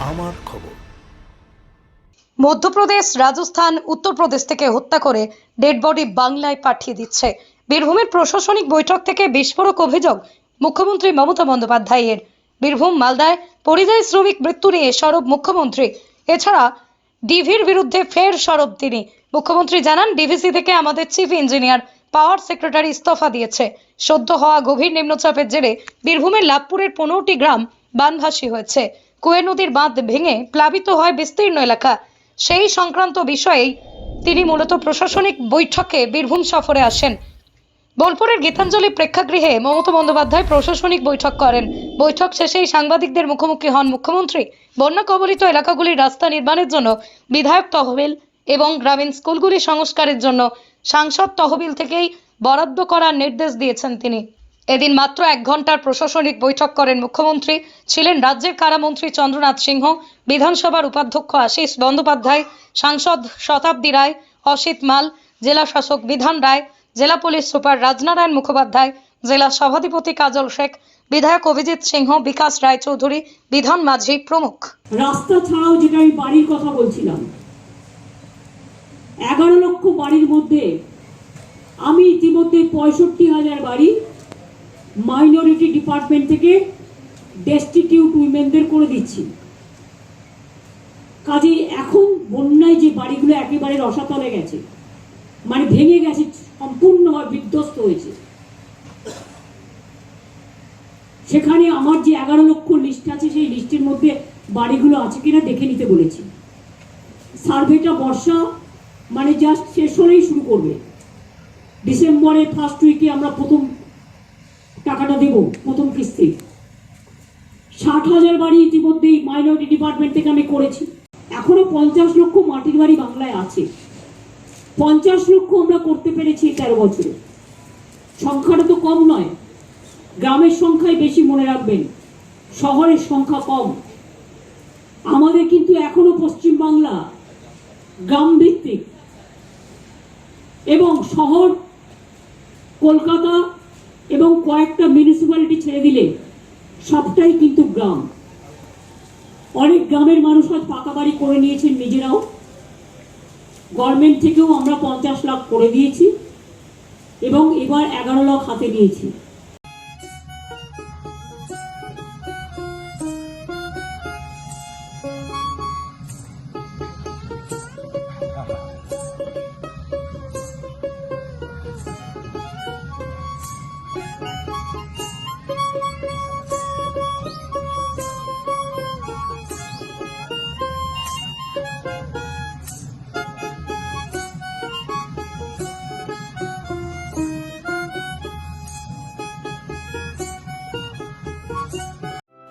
আমার খবর। মধ্যপ্রদেশ, রাজস্থান, উত্তরপ্রদেশ থেকে হত্যা করে ডেড বডি বাংলায় পাঠিয়ে দিচ্ছে। বীরভূমের প্রশাসনিক বৈঠক থেকে বিস্ফোরক অভিযোগ মুখ্যমন্ত্রী মমতা বন্দ্যোপাধ্যায়ের। বীরভূম, মালদায় পরিযায়ী শ্রমিক মৃত্যু নিয়ে সরব মুখ্যমন্ত্রী। এছাড়া ডিভির বিরুদ্ধে ফের সরব তিনি। মুখ্যমন্ত্রী জানান, ডিভিসি থেকে আমাদের চিফ ইঞ্জিনিয়ার পাওয়ার সেক্রেটারি ইস্তফা দিয়েছে। সদ্য হওয়া গভীর নিম্নচাপের জেরে বীরভূমের লাভপুরের পনেরোটি গ্রাম বানভাসী হয়েছে। কুয়ে নদীর বাঁধ ভেঙে প্লাবিত হয় বিস্তীর্ণ এলাকা। সেই সংক্রান্ত বিষয়েই তিনি মূলত প্রশাসনিক বৈঠকে বীরভূম সফরে আসেন। বোলপুরের গীতাঞ্জলি প্রেক্ষাগৃহে মমতা বন্দ্যোপাধ্যায় প্রশাসনিক বৈঠক করেন। বৈঠক শেষেই সাংবাদিকদের মুখোমুখি হন মুখ্যমন্ত্রী। বন্যা কবলিত এলাকাগুলির রাস্তা নির্মাণের জন্য বিধায়ক তহবিল এবং গ্রামীণ স্কুলগুলি সংস্কারের জন্য সাংসদ তহবিল থেকেই বরাদ্দ করার নির্দেশ দিয়েছেন তিনি। এদিন মাত্র এক ঘণ্টার প্রশাসনিক বৈঠক করেন মুখ্যমন্ত্রী। ছিলেন রাজ্যের কারামন্ত্রী চন্দ্রনাথ সিংহ, বিধানসভার উপাধ্যক্ষ আশিস বন্দ্যোপাধ্যায়, সাংসদ শতাব্দী রায়, অসিত মাল, জেলা শাসক বিধান রায়, জেলা পুলিশ সুপার রাজনারায়ণ মুখোপাধ্যায়, জেলা সভাধিপতি কাজল শেখ, বিধায়ক অভিজিৎ সিংহ, বিকাশ রায়চৌধুরী, বিধান মাঝি প্রমুখ। রাস্তা ছাড়াও যেটা আমি বাড়ির কথা বলছিলাম, এগারো লক্ষ বাড়ির মধ্যে আমি ইতিমধ্যে পঁয়ষট্টি হাজার বাড়ি মাইনরিটি ডিপার্টমেন্ট থেকে ডেস্টিটিউট উইমেনদের করে দিচ্ছি। কাজেই এখন বন্যায় যে বাড়িগুলো একেবারে রসাতলে গেছে মানে ভেঙে গেছে, সম্পূর্ণভাবে বিধ্বস্ত হয়েছে। সেখানে আমার যে এগারো লক্ষ লিস্ট আছে, সেই লিস্টের মধ্যে বাড়িগুলো আছে কিনা দেখে নিতে বলেছি। সার্ভেটা বর্ষা মানে জাস্ট শেষ হলেই শুরু করবে। ডিসেম্বরের ফার্স্ট উইকে আমরা প্রথম টাকাটা দেব, প্রথম কিস্তি। ষাট হাজার বাড়ি ইতিমধ্যেই মাইনরিটি ডিপার্টমেন্ট থেকে আমি করেছি। এখনও পঞ্চাশ লক্ষ মাটির বাড়ি বাংলায় আছে। পঞ্চাশ লক্ষ আমরা করতে পেরেছি তেরো বছরে। সংখ্যাটা তো কম নয়। গ্রামের সংখ্যাই বেশি মনে রাখবেন। শহরের সংখ্যা কম। আমাদের কিন্তু এখনও পশ্চিম বাংলা গ্রাম ভিত্তিক এবং শহর, কলকাতা কয়েকটা মিউনিসিপ্যালিটি ছেড়ে দিলে সবটাই কিন্তু গ্রাম। অনেক গ্রামের মানুষ আজ পাকা বাড়ি করে নিয়েছেন নিজেরাও। গভর্নমেন্ট থেকেও আমরা পঞ্চাশ লাখ করে দিয়েছি এবং এবার এগারো লাখ হাতে নিয়েছি।